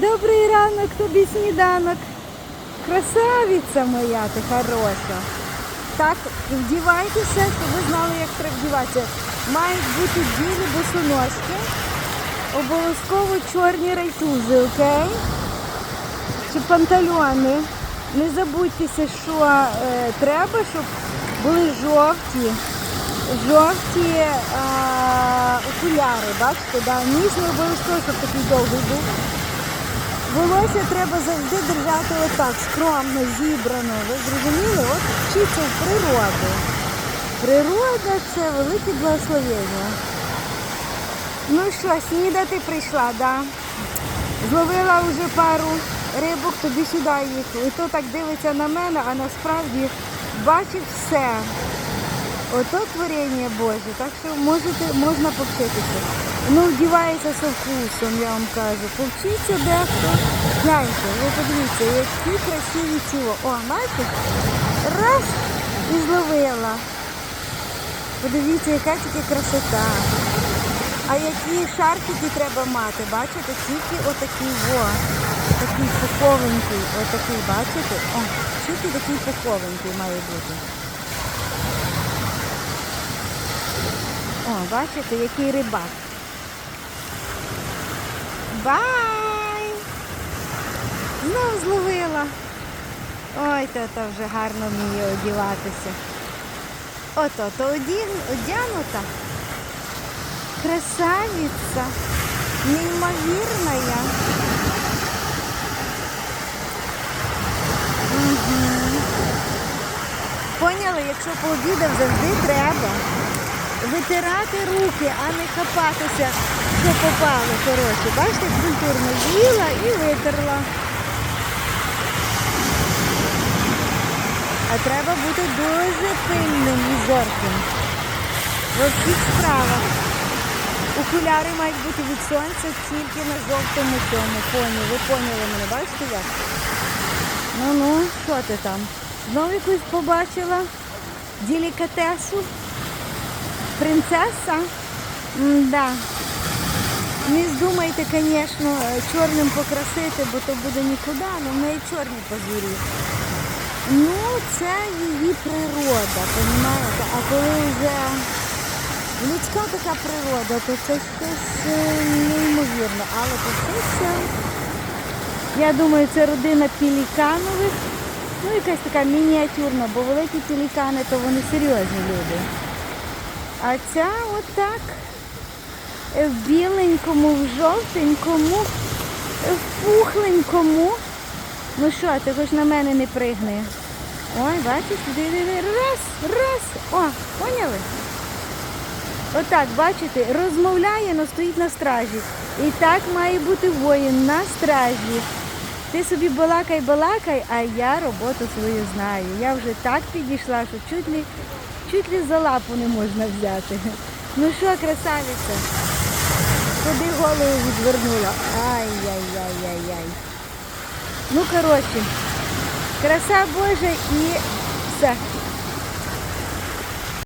добрий ранок тобі сніданок. Красавиця моя ти хороша. Так, вдівайтеся, щоб ви знали, як треба вдіватися. Мають бути білі босоножки, обов'язково чорні райтузи, окей? Чи пантальони. Не забудьтеся, що е, треба, щоб були жовті, жовті е, окуляри, бачите, да? ніс не обов'язково, щоб такий довгий був. Волосся треба завжди держати отак, скромно, зібрано. Ви зрозуміли? От вчіться в природи. Природа це велике благословення. Ну що, снідати прийшла, да? Зловила вже пару рибок, тобі сюди їх. І то так дивиться на мене, а насправді бачить все. Ото творіння Боже, так що можете, можна повчитися. Ну, вдівається со вкусом, я вам кажу. Повчіться дехто. Гляньте, ви подивіться, які красиві ціло. О, бачите? Раз і зловила. Подивіться, яка тільки красота. А які шарфики треба мати, бачите? Тільки отакий во. Такий пуховенький, отакий, бачите? О, тільки такий пуховенький має бути. О, бачите, який рибак. Бай! Знов зловила. Ой, то, то вже гарно вміє одіватися. Ото, то одягнута. Красавиця. Неймовірна. Угу. Поняли, якщо пообідав, завжди треба витирати руки, а не хапатися, що попало. Коротше, бачите, культурно з'їла і витерла. А треба бути дуже пильним і зорким. В всіх справах. Окуляри мають бути від сонця тільки на жовтому цьому фоні. Ви поняли мене, бачите як? Ну ну, що ти там? Знову якусь побачила делікатесу? Принцеса? Да. Не здумайте, звісно, чорним покрасити, бо то буде нікуди, але в неї чорні пазурі. Ну, це її природа, розумієте? А коли вже людська така природа, то це щось е, неймовірне. Але повчиться, я думаю, це родина пеліканових. Ну, якась така мініатюрна, бо великі пелікани, то вони серйозні люди. А ця отак е, в біленькому, в жовтенькому, е, в пухленькому. Ну що, ти хоч на мене не пригни. Ой, бачиш, диви, раз, раз. О, поняли? Отак, бачите, розмовляє, але стоїть на стражі. І так має бути воїн на стражі. Ти собі балакай, балакай, а я роботу свою знаю. Я вже так підійшла, що чуть ли, чуть ли за лапу не можна взяти. Ну що, красавіця, Куди голову відвернула? Ай-яй-яй-яй-яй. Ну, коротше, краса Божа і все.